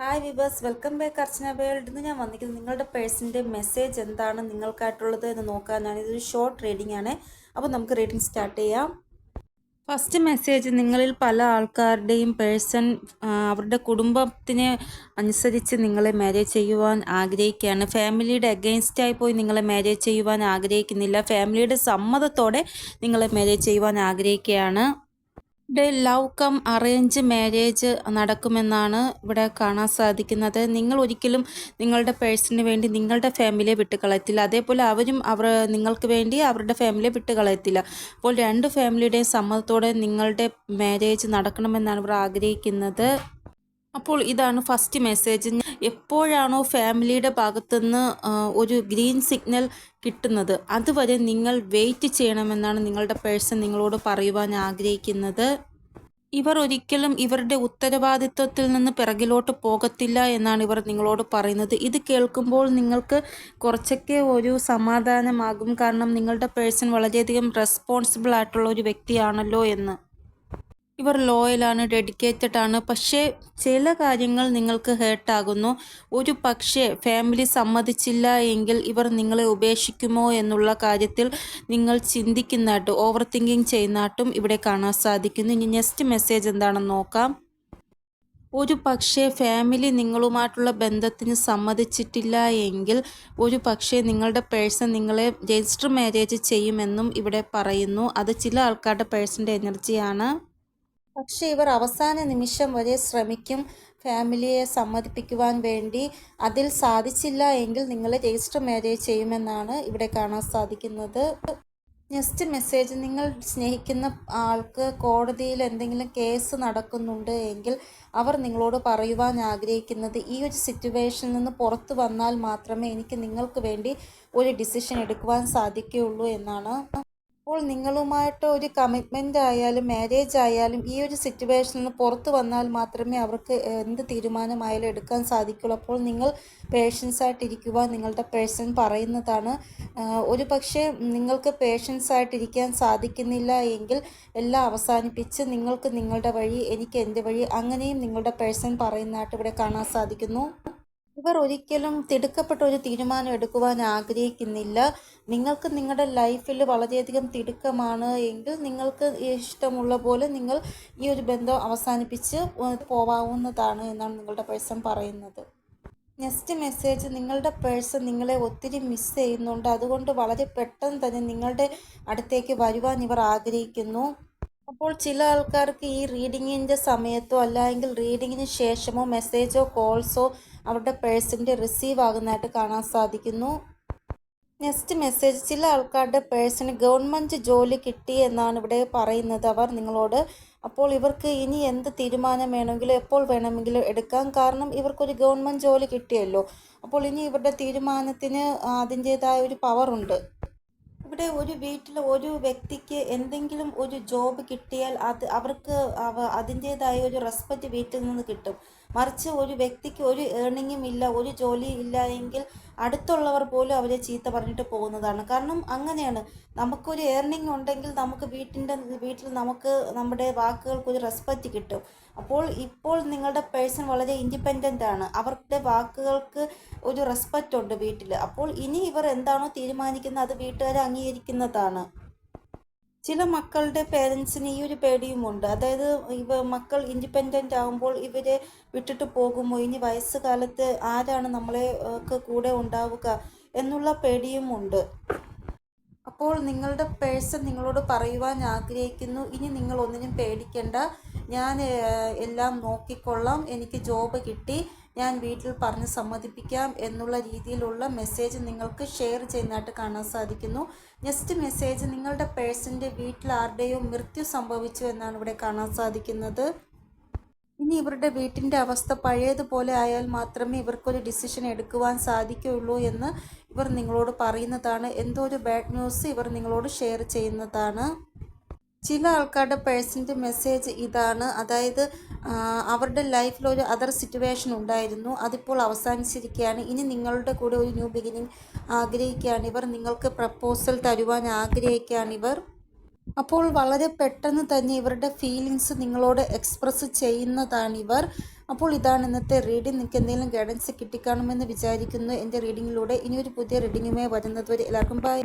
Hi vibers welcome back Archana world ഇന്ന് ഞാൻ വന്നിരിക്കുന്നത് നിങ്ങളുടെ പേഴ്സിന്റെ മെസ്സേജ് എന്താണ് നിങ്ങൾക്കായിട്ടുള്ളത് എന്ന് നോക്കാനാണ്. ഇതൊരു ഷോർട്ട് റീഡിംഗ് ആണ്. അപ്പോൾ നമുക്ക് റീഡിംഗ് സ്റ്റാർട്ട് ചെയ്യാം. ഫസ്റ്റ് മെസ്സേജ് നിങ്ങളിൽ പല ആൾക്കാരുടെയും പേഴ്സൺ അവരുടെ കുടുംബത്തിനെ അനുസരിച്ച് നിങ്ങളെ മാരേജ് ചെയ്യുവാൻ ആഗ്രഹിക്കുകയാണ്. ഫാമിലിയുടെ അഗെയിൻസ്റ്റായി പോയി നിങ്ങളെ മാരേജ് ചെയ്യുവാൻ ആഗ്രഹിക്കുന്നില്ല. ഫാമിലിയുടെ സമ്മതത്തോടെ നിങ്ങളെ മാരേജ് ചെയ്യുവാൻ ആഗ്രഹിക്കുകയാണ്. ഇവിടെ ലവ് കം അറേഞ്ച് മാരേജ് നടക്കുമെന്നാണ് ഇവിടെ കാണാൻ സാധിക്കുന്നത്. നിങ്ങൾ ഒരിക്കലും നിങ്ങളുടെ പേഴ്സണിന് വേണ്ടി നിങ്ങളുടെ ഫാമിലിയെ വിട്ട് കളയത്തില്ല അതേപോലെ അവരും അവർ നിങ്ങൾക്ക് വേണ്ടി അവരുടെ ഫാമിലിയെ വിട്ട് കളയത്തില്ല അപ്പോൾ രണ്ട് ഫാമിലിയുടെയും സമ്മതത്തോടെ നിങ്ങളുടെ മാരേജ് നടക്കണമെന്നാണ് ഇവർ ആഗ്രഹിക്കുന്നത്. അപ്പോൾ ഇതാണ് ഫസ്റ്റ് മെസ്സേജ് എപ്പോഴാണോ ഫാമിലിയുടെ ഭാഗത്തുനിന്ന് ഒരു ഗ്രീൻ സിഗ്നൽ കിട്ടുന്നത് അതുവരെ നിങ്ങൾ വെയിറ്റ് ചെയ്യണമെന്നാണ് നിങ്ങളുടെ പേഴ്സൺ നിങ്ങളോട് പറയുവാൻ ആഗ്രഹിക്കുന്നത്. ഇവർ ഒരിക്കലും ഇവരുടെ ഉത്തരവാദിത്വത്തിൽ നിന്ന് പിറകിലോട്ട് പോകത്തില്ല എന്നാണ് ഇവർ നിങ്ങളോട് പറയുന്നത്. ഇത് കേൾക്കുമ്പോൾ നിങ്ങൾക്ക് കുറച്ചൊക്കെ ഒരു സമാധാനമാകും. കാരണം നിങ്ങളുടെ പേഴ്സൺ വളരെയധികം റെസ്പോൺസിബിൾ ആയിട്ടുള്ള ഒരു വ്യക്തിയാണല്ലോ എന്ന്. ഇവർ ലോയലാണ് ഡെഡിക്കേറ്റഡ് ആണ് പക്ഷേ ചില കാര്യങ്ങൾ നിങ്ങൾക്ക് ഹേർട്ടാകുന്നു. ഒരു പക്ഷേ ഫാമിലി സമ്മതിച്ചില്ല എങ്കിൽ ഇവർ നിങ്ങളെ ഉപേക്ഷിക്കുമോ എന്നുള്ള കാര്യത്തിൽ നിങ്ങൾ ചിന്തിക്കുന്നതായിട്ട് ഓവർ തിങ്കിങ് ചെയ്യുന്നതായിട്ടും ഇവിടെ കാണാൻ സാധിക്കുന്നു. ഇനി നെക്സ്റ്റ് മെസ്സേജ് എന്താണെന്ന് നോക്കാം. ഒരു പക്ഷേ ഫാമിലി നിങ്ങളുമായിട്ടുള്ള ബന്ധത്തിന് സമ്മതിച്ചിട്ടില്ല എങ്കിൽ ഒരു പക്ഷേ നിങ്ങളുടെ പേഴ്സൺ നിങ്ങളെ രജിസ്റ്റർ മാരേജ് ചെയ്യുമെന്നും ഇവിടെ പറയുന്നു. അത് ചില ആൾക്കാരുടെ പേഴ്സന്റെ എനർജിയാണ്. പക്ഷേ ഇവർ അവസാന നിമിഷം വരെ ശ്രമിക്കും ഫാമിലിയെ സമ്മതിപ്പിക്കുവാൻ വേണ്ടി. അതിൽ സാധിച്ചില്ല എങ്കിൽ നിങ്ങൾ രജിസ്റ്റർ മാരേജ് ചെയ്യുമെന്നാണ് ഇവിടെ കാണാൻ സാധിക്കുന്നത്. നെക്സ്റ്റ് മെസ്സേജ് നിങ്ങൾ സ്നേഹിക്കുന്ന ആൾക്ക് കോടതിയിൽ എന്തെങ്കിലും കേസ് നടക്കുന്നുണ്ട് എങ്കിൽ അവർ നിങ്ങളോട് പറയുവാൻ ആഗ്രഹിക്കുന്നത് ഈ ഒരു സിറ്റുവേഷനിൽ നിന്ന് പുറത്തു വന്നാൽ മാത്രമേ എനിക്ക് നിങ്ങൾക്ക് വേണ്ടി ഒരു ഡിസിഷൻ എടുക്കുവാൻ സാധിക്കുകയുള്ളൂ എന്നാണ്. അപ്പോൾ നിങ്ങളുമായിട്ട് ഒരു കമ്മിറ്റ്മെന്റ് ആയാലും മാരേജ് ആയാലും ഈ ഒരു സിറ്റുവേഷനിൽ നിന്ന് പുറത്തു വന്നാൽ മാത്രമേ അവർക്ക് എന്ത് തീരുമാനമായാലും എടുക്കാൻ സാധിക്കുള്ളൂ. അപ്പോൾ നിങ്ങൾ പേഷ്യൻസ് ആയിട്ടിരിക്കുക നിങ്ങളുടെ പേഴ്സൺ പറയുന്നതാണ്. ഒരു പക്ഷേ നിങ്ങൾക്ക് പേഷ്യൻസ് ആയിട്ടിരിക്കാൻ സാധിക്കുന്നില്ല എങ്കിൽ എല്ലാം അവസാനിപ്പിച്ച് നിങ്ങൾക്ക് നിങ്ങളുടെ വഴി എനിക്ക് എന്റെ വഴി അങ്ങനെയും നിങ്ങളുടെ പേഴ്സൺ പറയുന്നതായിട്ട് ഇവിടെ കാണാൻ സാധിക്കുന്നു. ഇവർ ഒരിക്കലും തിടുക്കപ്പെട്ട ഒരു തീരുമാനം എടുക്കുവാൻ ആഗ്രഹിക്കുന്നില്ല. നിങ്ങൾക്ക് നിങ്ങളുടെ ലൈഫിൽ വളരെയധികം തിടുക്കമാണ് എങ്കിൽ നിങ്ങൾക്ക് ഇഷ്ടമുള്ള പോലെ നിങ്ങൾ ഈ ഒരു ബന്ധം അവസാനിപ്പിച്ച് പോവാവുന്നതാണ് എന്നാണ് നിങ്ങളുടെ പേഴ്സൺ പറയുന്നത്. നെക്സ്റ്റ് മെസ്സേജ് നിങ്ങളുടെ പേഴ്സൺ നിങ്ങളെ ഒത്തിരി മിസ് ചെയ്യുന്നുണ്ട്. അതുകൊണ്ട് വളരെ പെട്ടെന്ന് തന്നെ നിങ്ങളുടെ അടുത്തേക്ക് വരുവാൻ ഇവർ ആഗ്രഹിക്കുന്നു. അപ്പോൾ ചില ആൾക്കാർക്ക് ഈ റീഡിങ്ങിന്റെ സമയത്തോ അല്ലെങ്കിൽ റീഡിങ്ങിന് ശേഷമോ മെസ്സേജോ കോൾസോ അവരുടെ പേഴ്സിന്റെ റിസീവ് ആകുന്നതായിട്ട് കാണാൻ സാധിക്കുന്നു. നെക്സ്റ്റ് മെസ്സേജ് ചില ആൾക്കാരുടെ പേഴ്സിന് ഗവൺമെന്റ് ജോലി കിട്ടി എന്നാണ് ഇവിടെ പറയുന്നത് അവർ നിങ്ങളോട്. അപ്പോൾ ഇവർക്ക് ഇനി എന്ത് തീരുമാനം വേണമെങ്കിലും എപ്പോൾ വേണമെങ്കിലും എടുക്കാം. കാരണം ഇവർക്കൊരു ഗവൺമെന്റ് ജോലി കിട്ടിയല്ലോ. അപ്പോൾ ഇനി ഇവരുടെ തീരുമാനത്തിന് അതിന്റേതായ ഒരു പവറുണ്ട് ഇവിടെ ഒരു വീട്ടിൽ ഒരു വ്യക്തിക്ക് എന്തെങ്കിലും ഒരു ജോബ് കിട്ടിയാൽ അത് അവർക്ക് അവ അതിന്റേതായ ഒരു റെസ്പെക്റ്റ് വീട്ടിൽ നിന്ന് കിട്ടും. മറിച്ച് ഒരു വ്യക്തിക്ക് ഒരു ഏർണിങ്ങും ഇല്ല ഒരു ജോലി ഇല്ല എങ്കിൽ അടുത്തുള്ളവർ പോലും അവരെ ചീത്ത പറഞ്ഞിട്ട് പോകുന്നതാണ്. കാരണം അങ്ങനെയാണ്. നമുക്കൊരു ഏർണിംഗ് ഉണ്ടെങ്കിൽ നമുക്ക് വീട്ടിന്റെ വീട്ടിൽ നമുക്ക് നമ്മുടെ വാക്കുകൾക്ക് ഒരു റെസ്പെക്റ്റ് കിട്ടും. അപ്പോൾ ഇപ്പോൾ നിങ്ങളുടെ പേഴ്സൺ വളരെ ഇൻഡിപെൻഡന്റ് ആണ്. അവരുടെ വാക്കുകൾക്ക് ഒരു റെസ്പെക്റ്റ് ഉണ്ട് വീട്ടിൽ. അപ്പോൾ ഇനി ഇവർ എന്താണോ തീരുമാനിക്കുന്നത് അത് വീട്ടുകാർ അംഗീകരിക്കുന്നതാണ്. ചില മക്കളുടെ പേരൻസിന് ഈ ഒരു പേടിയുമുണ്ട്. അതായത് ഇവ മക്കൾ ഇൻഡിപെൻഡന്റ് ആകുമ്പോൾ ഇവരെ വിട്ടിട്ട് പോകുമോ? ഇനി വയസ്സുകാലത്ത് ആരാണ് നമ്മളെ കൂടെ ഉണ്ടാവുക എന്നുള്ള പേടിയുമുണ്ട്. അപ്പോൾ നിങ്ങളുടെ പേഴ്സൺ നിങ്ങളോട് പറയുവാൻ ആഗ്രഹിക്കുന്നു. ഇനി നിങ്ങൾ ഒന്നിനും പേടിക്കേണ്ട. ഞാൻ എല്ലാം നോക്കിക്കൊള്ളാം. എനിക്ക് ജോബ് കിട്ടി. ഞാൻ വീട്ടിൽ പറഞ്ഞ് സമ്മതിപ്പിക്കാം എന്നുള്ള രീതിയിലുള്ള മെസ്സേജ് നിങ്ങൾക്ക് ഷെയർ ചെയ്യുന്നതായിട്ട് കാണാൻ സാധിക്കുന്നു. നെക്സ്റ്റ് മെസ്സേജ് നിങ്ങളുടെ പേഴ്സന്റെ വീട്ടിൽ ആരുടെയോ മൃത്യു സംഭവിച്ചു എന്നാണ് ഇവിടെ കാണാൻ സാധിക്കുന്നത്. ഇനി ഇവരുടെ വീട്ടിന്റെ അവസ്ഥ പഴയതുപോലെ ആയാൽ മാത്രമേ ഇവർക്കൊരു ഡിസിഷൻ എടുക്കുവാൻ സാധിക്കുകയുള്ളൂ എന്ന് ഇവർ നിങ്ങളോട് പറയുന്നതാണ്. എന്തോ ഒരു ബാഡ് ന്യൂസ് ഇവർ നിങ്ങളോട് ഷെയർ ചെയ്യുന്നതാണ്. ചില ആൾക്കാരുടെ പേഴ്സന്റെ മെസ്സേജ് ഇതാണ്. അതായത് അവരുടെ ലൈഫിൽ ഒരു അതർ സിറ്റുവേഷൻ ഉണ്ടായിരുന്നു. അതിപ്പോൾ അവസാനിച്ചിരിക്കുകയാണ്. ഇനി നിങ്ങളുടെ കൂടെ ഒരു ന്യൂ ബിഗിനിങ് ആഗ്രഹിക്കുകയാണ് ഇവർ. നിങ്ങൾക്ക് പ്രപ്പോസൽ തരുവാൻ ആഗ്രഹിക്കുകയാണ് ഇവർ. അപ്പോൾ വളരെ പെട്ടെന്ന് തന്നെ ഇവരുടെ ഫീലിങ്സ് നിങ്ങളോട് എക്സ്പ്രസ് ചെയ്യുന്നതാണ് ഇവർ. അപ്പോൾ ഇതാണ് ഇന്നത്തെ റീഡിംഗ് നിങ്ങൾക്ക് എന്തെങ്കിലും ഗൈഡൻസ് കിട്ടിക്കാണുമെന്ന് വിചാരിക്കുന്നു. എന്റെ റീഡിങ്ങിലൂടെ ഇനി ഒരു പുതിയ റീഡിങ്ങുമായി വരുന്നതുവരെ എല്ലാവർക്കും ബൈ